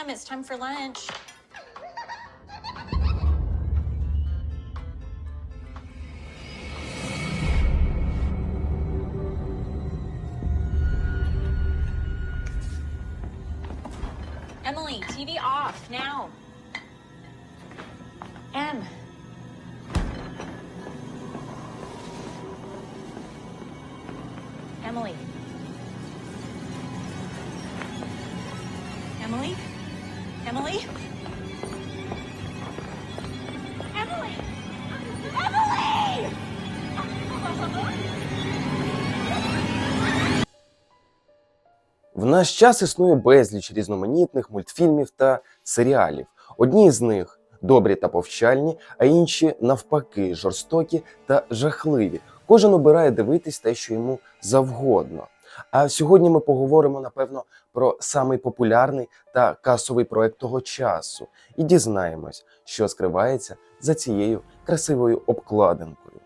Em, it's time for lunch. Emily, TV off now. Em. Emily. Emily? Emily? Emily! Emily! В наш час існує безліч різноманітних мультфільмів та серіалів. Одні з них добрі та повчальні, а інші навпаки жорстокі та жахливі. Кожен обирає дивитись те, що йому завгодно. А сьогодні ми поговоримо напевно про самий популярний та касовий проект того часу і дізнаємось, що скривається за цією красивою обкладинкою.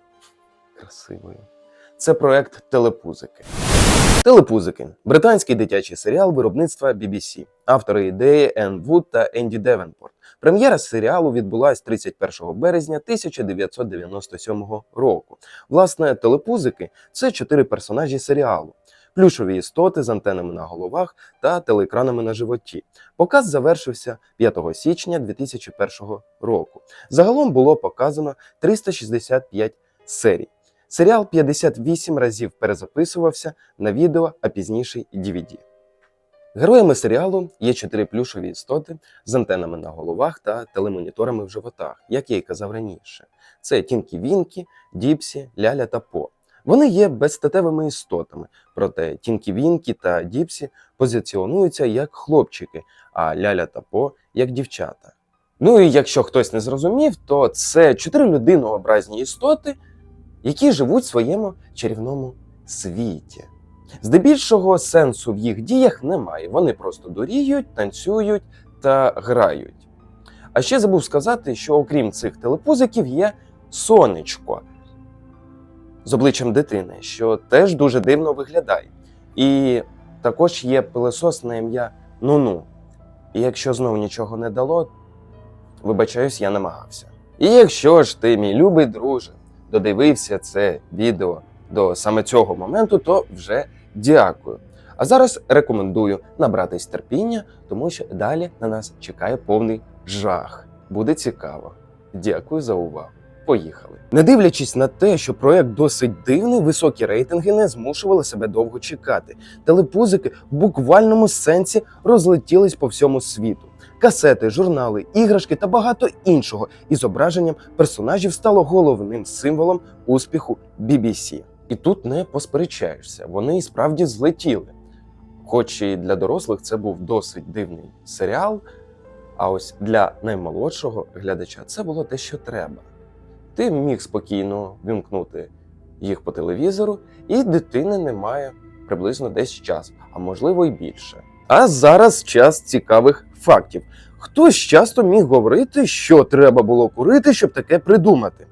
Красивою. Це проект Телепузики. Телепузики британський дитячий серіал виробництва BBC. Автори ідеї Енн Вуд та Енді Девенпорт. Прем'єра серіалу відбулась 31 березня 1997 року. Власне, телепузики це чотири персонажі серіалу. Плюшові істоти з антенами на головах та телеекранами на животі. Показ завершився 5 січня 2001 року. Загалом було показано 365 серій. Серіал 58 разів перезаписувався на відео, а пізніше й DVD. Героями серіалу є чотири плюшові істоти з антенами на головах та телемоніторами в животах, як я й казав раніше. Це Тінкі Вінкі, Діпсі, Ляля та По. Вони є безстатевими істотами, проте Тінкі Вінкі та Діпсі позиціонуються як хлопчики, а Ляля та По як дівчата. Ну і якщо хтось не зрозумів, то це чотири людинообразні істоти, які живуть в своєму чарівному світі. Здебільшого сенсу в їх діях немає. Вони просто доріють, танцюють та грають. А ще забув сказати, що окрім цих телепузиків є сонечко з обличчям дитини, що теж дуже дивно виглядає. І також є пилосос на ім'я Нуну. І якщо знову нічого не дало, вибачаюсь, я намагався. І якщо ж ти, мій любий друже, додивився це відео до саме цього моменту, то вже дякую. А зараз рекомендую набратись терпіння, тому що далі на нас чекає повний жах. Буде цікаво. Дякую за увагу. Поїхали. Не дивлячись на те, що проект досить дивний, високі рейтинги не змушували себе довго чекати. Телепузики в буквальному сенсі розлетілись по всьому світу. Касети, журнали, іграшки та багато іншого із зображенням персонажів стало головним символом успіху BBC. І тут не посперечаєшся, вони справді злетіли. Хоч і для дорослих це був досить дивний серіал, а ось для наймолодшого глядача це було те, що треба. Ти міг спокійно вімкнути їх по телевізору, і дитини немає приблизно десь час, а можливо й більше. А зараз час цікавих фактів. Хтось часто міг говорити, що треба було курити, щоб таке придумати.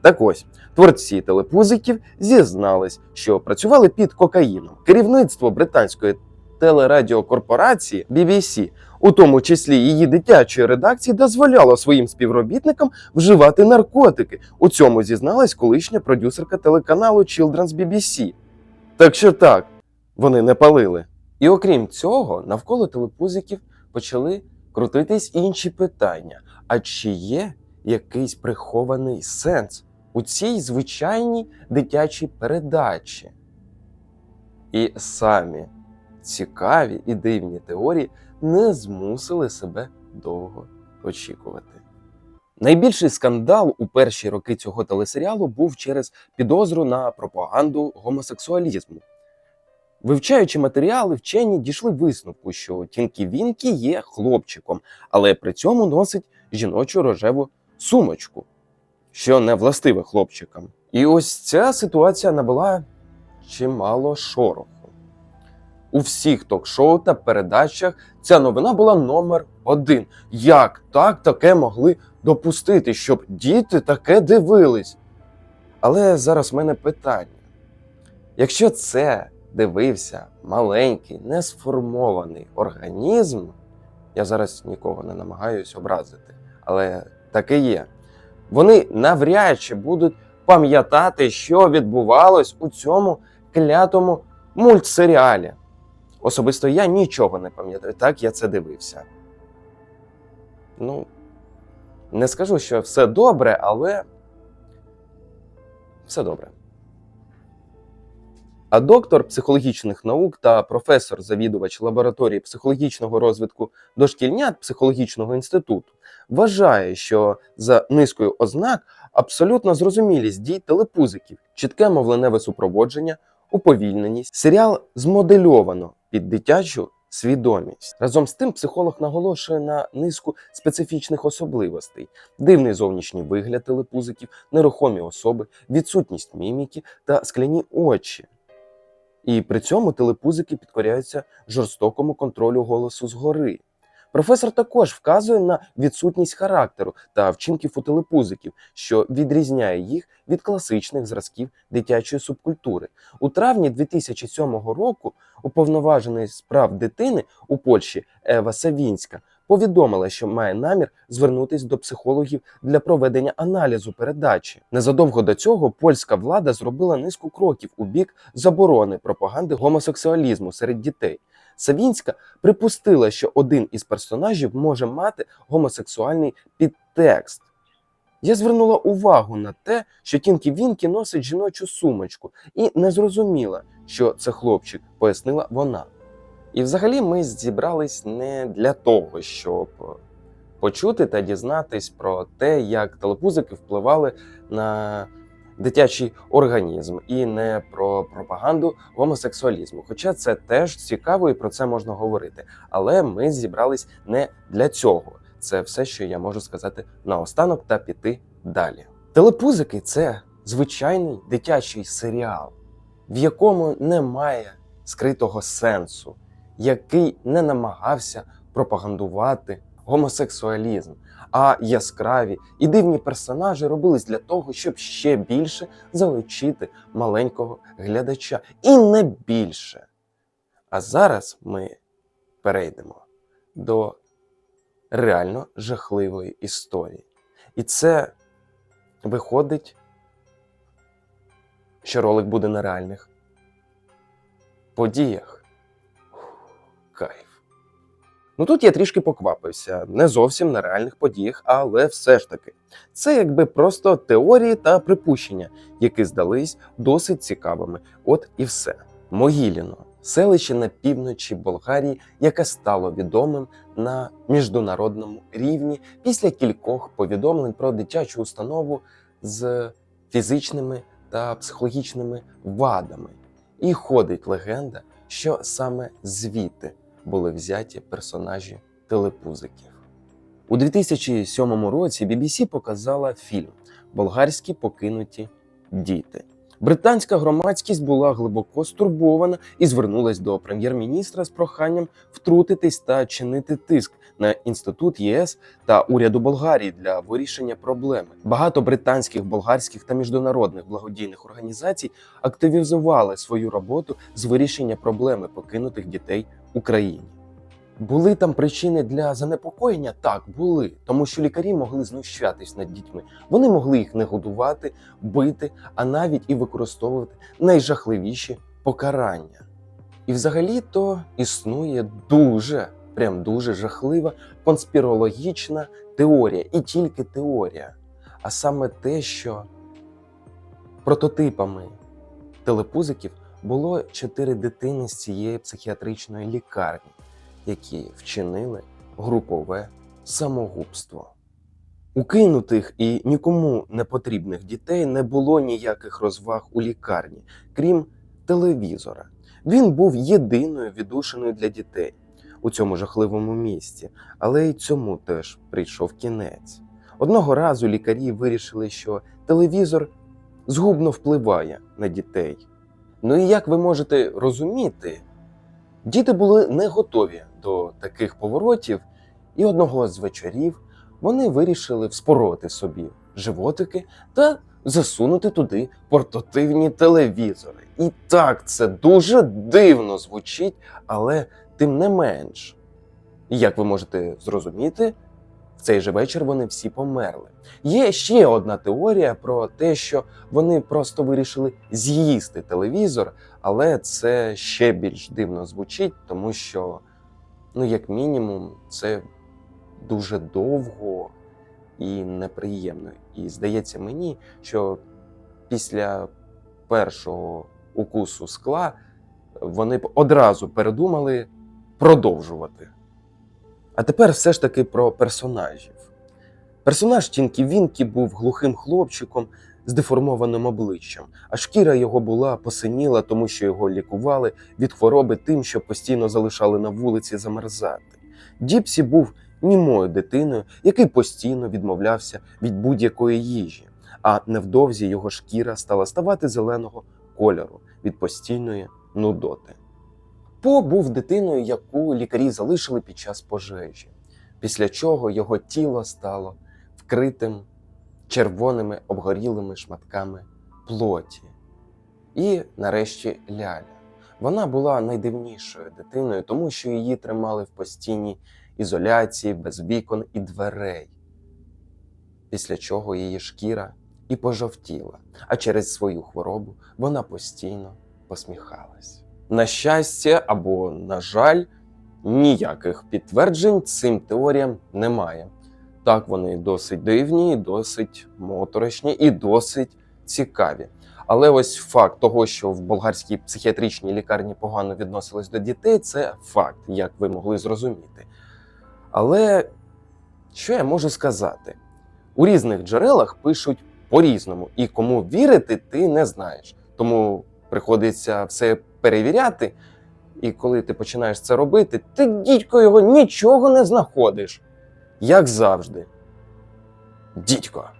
Так ось, творці телепузиків зізнались, що працювали під кокаїном. Керівництво британської телерадіокорпорації BBC, у тому числі її дитячої редакції, дозволяло своїм співробітникам вживати наркотики. У цьому зізналась колишня продюсерка телеканалу Children's BBC. Так що так, вони не палили. І окрім цього, навколо телепузиків почали крутитись інші питання: а чи є якийсь прихований сенс у цій звичайній дитячій передачі? І самі цікаві і дивні теорії не змусили себе довго очікувати. Найбільший скандал у перші роки цього телесеріалу був через підозру на пропаганду гомосексуалізму. Вивчаючи матеріали, вчені дійшли висновку, що Тінкі Вінкі є хлопчиком, але при цьому носить жіночу рожеву сумочку, що не властиве хлопчикам. І ось ця ситуація набула чимало шороху. У всіх ток-шоу та передачах ця новина була номер один. Як так таке могли допустити, щоб діти таке дивились? Але зараз в мене питання: якщо це дивився маленький, несформований організм, Я зараз нікого не намагаюсь образити, але таке є. Вони навряд чи будуть пам'ятати, що відбувалось у цьому клятому мультсеріалі. Особисто я нічого не пам'ятаю, так я це дивився. Ну, не скажу, що все добре, але все добре. А доктор психологічних наук та професор завідувач лабораторії психологічного розвитку дошкільнят психологічного інституту вважає, що за низкою ознак абсолютно зрозумілість дій телепузиків, чітке мовленеве супроводження, уповільненість. Серіал змодельовано під дитячу свідомість. Разом з тим, психолог наголошує на низку специфічних особливостей: дивний зовнішній вигляд телепузиків, нерухомі особи, відсутність міміки та скляні очі. І при цьому телепузики підкоряються жорстокому контролю голосу згори. Професор також вказує на відсутність характеру та вчинків у телепузиків, що відрізняє їх від класичних зразків дитячої субкультури. У травні 2007 року уповноважений з прав дитини у Польщі Ева Савінська повідомила, що має намір звернутися до психологів для проведення аналізу передачі. Незадовго до цього польська влада зробила низку кроків у бік заборони пропаганди гомосексуалізму серед дітей. Савінська припустила, що один із персонажів може мати гомосексуальний підтекст. Я звернула увагу на те, що Тінкі Вінкі носить жіночу сумочку, і не зрозуміла, що це хлопчик, пояснила вона. І взагалі ми зібрались не для того, щоб почути та дізнатись про те, як телепузики впливали на дитячий організм, і не про пропаганду гомосексуалізму. Хоча це теж цікаво і про це можна говорити. Але ми зібрались не для цього. Це все, що я можу сказати наостанок та піти далі. Телепузики це звичайний дитячий серіал, в якому немає скритого сенсу, який не намагався пропагандувати гомосексуалізм. А яскраві і дивні персонажі робились для того, щоб ще більше залучити маленького глядача. І не більше. А зараз ми перейдемо до реально жахливої історії. І це виходить, що ролик буде на реальних подіях. Кайф. Ну тут я трішки поквапився, не зовсім на реальних подіях, але все ж таки. Це якби просто теорії та припущення, які здались досить цікавими. От і все. Могиліно селище на півночі Болгарії, яке стало відомим на міжнародному рівні після кількох повідомлень про дитячу установу з фізичними та психологічними вадами. І ходить легенда, що саме звідти були взяті персонажі телепузиків. У 2007 році BBC показала фільм Болгарські покинуті діти. Британська громадськість була глибоко стурбована і звернулась до прем'єр-міністра з проханням втрутитись та чинити тиск на інститут ЄС та уряду Болгарії для вирішення проблеми. Багато британських, болгарських та міжнародних благодійних організацій активізували свою роботу з вирішення проблеми покинутих дітей Україні. Були там причини для занепокоєння? Так, були, тому що лікарі могли знущатись над дітьми. Вони могли їх не годувати, бити, а навіть і використовувати найжахливіші покарання. І взагалі-то існує дуже, прям дуже жахлива конспірологічна теорія, і тільки теорія. А саме те, що прототипами телепузиків було чотири дитини з цієї психіатричної лікарні які вчинили групове самогубство. У кинутих і нікому не потрібних дітей не було ніяких розваг у лікарні, крім телевізора. Він був єдиною віддушиною для дітей у цьому жахливому місці, але й цьому теж прийшов кінець. Одного разу лікарі вирішили, що телевізор згубно впливає на дітей. Ну і як ви можете розуміти, Діти були не готові до таких поворотів, і одного з вечорів вони вирішили вспороти собі животики та засунути туди портативні телевізори. І так це дуже дивно звучить, але тим не менш. Як ви можете зрозуміти, в цей же вечір вони всі померли. Є ще одна теорія про те, що вони просто вирішили з'їсти телевізор, але це ще більш дивно звучить, тому що, ну, як мінімум, це дуже довго і неприємно. І здається мені, що після першого укусу скла вони б одразу передумали продовжувати. А тепер все ж таки про персонажів. Персонаж Тінкі Вінкі був глухим хлопчиком з деформованим обличчям, а шкіра його була посиніла, тому що його лікували від хвороби тим, що постійно залишали на вулиці замерзати. Діпсі був німою дитиною, який постійно відмовлявся від будь-якої їжі, а невдовзі його шкіра стала ставати зеленого кольору від постійної нудоти. По був дитиною, яку лікарі залишили під час пожежі, після чого його тіло стало вкритим червоними обгорілими шматками плоті. І нарешті Ляля. Вона була найдивнішою дитиною, тому що її тримали в постійній ізоляції, без вікон і дверей, після чого її шкіра і пожовтіла, а через свою хворобу вона постійно посміхалась. На щастя або на жаль, ніяких підтверджень цим теоріям немає. Так, вони досить дивні, досить моторошні і досить цікаві. Але ось факт того, що в болгарській психіатричній лікарні погано відносились до дітей, це факт, як ви могли зрозуміти. Але що я можу сказати? У різних джерелах пишуть по-різному, і кому вірити, ти не знаєш. Тому приходиться все перевіряти. І коли ти починаєш це робити, ти дідько його нічого не знаходиш. Як завжди. Дідько.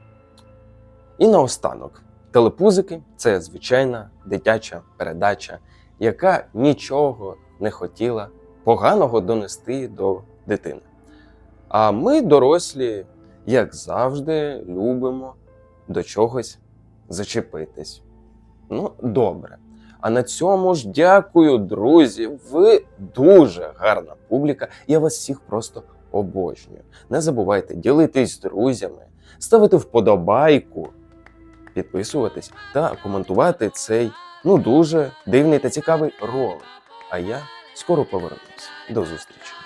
І наостанок, телепузики це звичайна дитяча передача, яка нічого не хотіла поганого донести до дитини. А ми, дорослі, як завжди, любимо до чогось зачепитись. Ну, добре. А на цьому ж дякую, друзі. Ви дуже гарна публіка. Я вас всіх просто обожнюю. Не забувайте ділитись з друзями, ставити вподобайку, підписуватись та коментувати цей ну дуже дивний та цікавий ролик. А я скоро повернусь. До зустрічі!